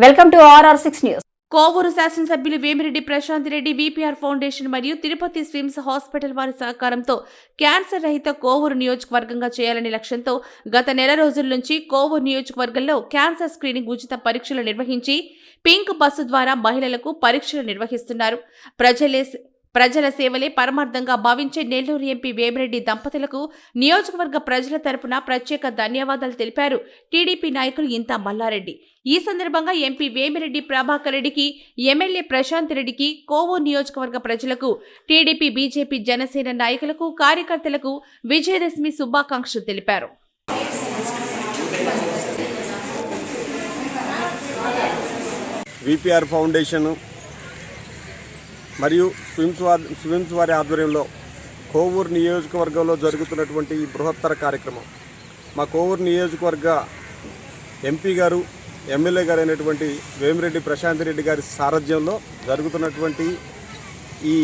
Welcome to RR six news Kovuru శాసనసభ్యులు Vemireddy Prashanth Reddy VPR foundation మరియు Tirupati SVIMS hospital వారి సహకారంతో క్యాన్సర్ రహిత కోవూరు నియోజకవర్గంగా చేయాలనే లక్ష్యంతో గత నెల రోజుల నుంచి కోవూరు నియోజకవర్గంలో క్యాన్సర్ స్క్రీనింగ్ ఉచిత పరీక్షలు నిర్వహించి పింక్ బస్సు ద్వారా మహిళలకు పరీక్షలు నిర్వహిస్తున్నారు. ప్రజలే ప్రజల సేవలే పరమార్థంగా భావించే నెల్లూరు ఎంపీ వేమిరెడ్డి దంపతులకు నియోజకవర్గ ప్రజల తరపున ప్రత్యేక ధన్యవాదాలు తెలిపారు. టీడీపీ నాయకులు ఇంత మల్లారెడ్డి. ఈ సందర్భంగా ఎంపీ వేమిరెడ్డి ప్రభాకర్ రెడ్డికి ఎమ్మెల్యే ప్రశాంత్ రెడ్డికి కోవో నియోజకవర్గ ప్రజలకు టీడీపీ బీజేపీ జనసేన నాయకులకు కార్యకర్తలకు విజయదశమి శుభాకాంక్షలు తెలిపారు. విపిఆర్ ఫౌండేషన్ మరియు స్విమ్స్ వారి స్విమ్స్ వారి ఆధ్వర్యంలో కోవూరు నియోజకవర్గంలో జరుగుతున్నటువంటి ఈ బృహత్తర కార్యక్రమం. మా కోవూరు నియోజకవర్గ ఎంపీ గారు ఎమ్మెల్యే గారు అయినటువంటి వేమిరెడ్డి ప్రశాంత్ రెడ్డి గారి సారథ్యంలో జరుగుతున్నటువంటి ఈ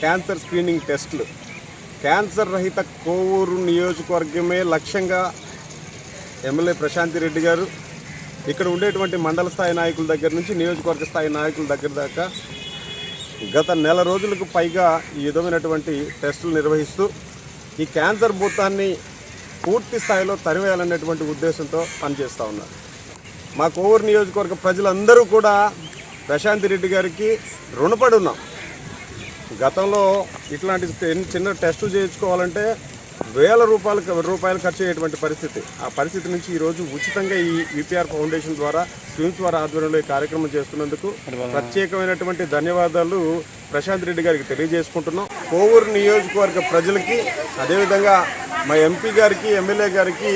క్యాన్సర్ స్క్రీనింగ్ టెస్టులు. క్యాన్సర్ రహిత కోవూరు నియోజకవర్గమే లక్ష్యంగా ఎమ్మెల్యే ప్రశాంతి రెడ్డి గారు ఇక్కడ ఉండేటువంటి మండల స్థాయి నాయకుల దగ్గర నుంచి నియోజకవర్గ స్థాయి నాయకుల దగ్గర దాకా గత నెల రోజులకు పైగా ఈ విధమైనటువంటి టెస్టులు నిర్వహిస్తూ ఈ క్యాన్సర్ భూతాన్ని పూర్తి స్థాయిలో తరివేయాలనేటువంటి ఉద్దేశంతో పనిచేస్తూ ఉన్నారు. మా కోవూరు నియోజకవర్గ ప్రజలందరూ కూడా ప్రశాంత్ రెడ్డి గారికి రుణపడి ఉన్నాం. గతంలో ఇట్లాంటి చిన్న- చిన్న టెస్టులు చేయించుకోవాలంటే వేల రూపాయలు రూపాయలు ఖర్చు అయ్యేటువంటి పరిస్థితి. ఆ పరిస్థితి నుంచి ఈరోజు ఉచితంగా ఈ విపిఆర్ ఫౌండేషన్ ద్వారా స్విమ్స్ వారి ఆధ్వర్యంలో ఈ కార్యక్రమం చేస్తున్నందుకు ప్రత్యేకమైనటువంటి ధన్యవాదాలు ప్రశాంత్ రెడ్డి గారికి తెలియజేసుకుంటున్నాం. కోవూరు నియోజకవర్గ ప్రజలకి అదేవిధంగా మా ఎంపీ గారికి ఎమ్మెల్యే గారికి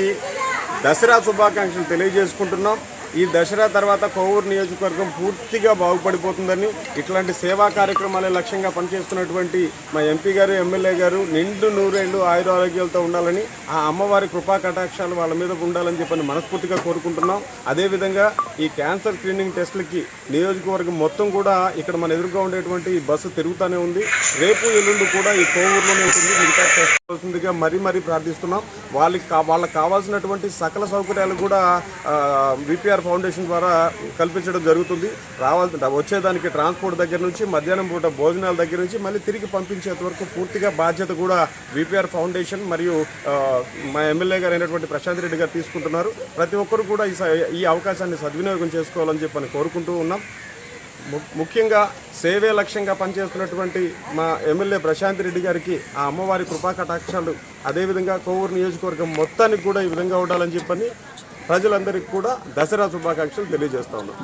దసరా శుభాకాంక్షలు తెలియజేసుకుంటున్నాం. ఈ దసరా తర్వాత కోవూరు నియోజకవర్గం పూర్తిగా బాగుపడిపోతుందని ఇట్లాంటి సేవా కార్యక్రమాలే లక్ష్యంగా పనిచేస్తున్నటువంటి మా ఎంపీ గారు ఎమ్మెల్యే గారు నిండు నూరేళ్ళు ఆయుర ఆరోగ్యాలతో ఉండాలని ఆ అమ్మవారి కృపా కటాక్షాలు వాళ్ళ మీద ఉండాలని చెప్పని మనస్ఫూర్తిగా కోరుకుంటున్నాం. అదేవిధంగా ఈ క్యాన్సర్ స్క్రీనింగ్ టెస్టులకి నియోజకవర్గం మొత్తం కూడా ఇక్కడ మన ఎదురుగా ఉండేటువంటి ఈ బస్సు తిరుగుతూనే ఉంది. రేపు ఎల్లుండి కూడా ఈ కోవూరులోనే ఉంటుంది. మిగతా వస్తుందిగా మరీ మరీ ప్రార్థిస్తున్నాం. వాళ్ళకి వాళ్ళకి కావాల్సినటువంటి సకల సౌకర్యాలు కూడా విపిఆర్ ఫౌండేషన్ ద్వారా కల్పించడం జరుగుతుంది. రావాల్సి వచ్చేదానికి ట్రాన్స్పోర్ట్ దగ్గర నుంచి మధ్యాహ్నం పూట భోజనాల దగ్గర నుంచి మళ్ళీ తిరిగి పంపించేంత వరకు పూర్తిగా బాధ్యత కూడా విపిఆర్ ఫౌండేషన్ మరియు మా ఎమ్మెల్యే గారు అయినటువంటి ప్రశాంత్ రెడ్డి గారు తీసుకుంటున్నారు. ప్రతి ఒక్కరు కూడా ఈ స- ఈ అవకాశాన్ని సద్వినియోగం చేసుకోవాలని చెప్పని కోరుకుంటూ ఉన్నాం. ముఖ్యంగా సేవే లక్ష్యంగా పనిచేస్తున్నటువంటి మా ఎమ్మెల్యే ప్రశాంత్ రెడ్డి గారికి ఆ అమ్మవారి కృపా కటాక్షాలు అదేవిధంగా కోవూరు నియోజకవర్గం మొత్తానికి కూడా ఈ విధంగా ఉండాలని చెప్పని ప్రజలందరికీ కూడా దసరా శుభాకాంక్షలు తెలియజేస్తా ఉన్నాం.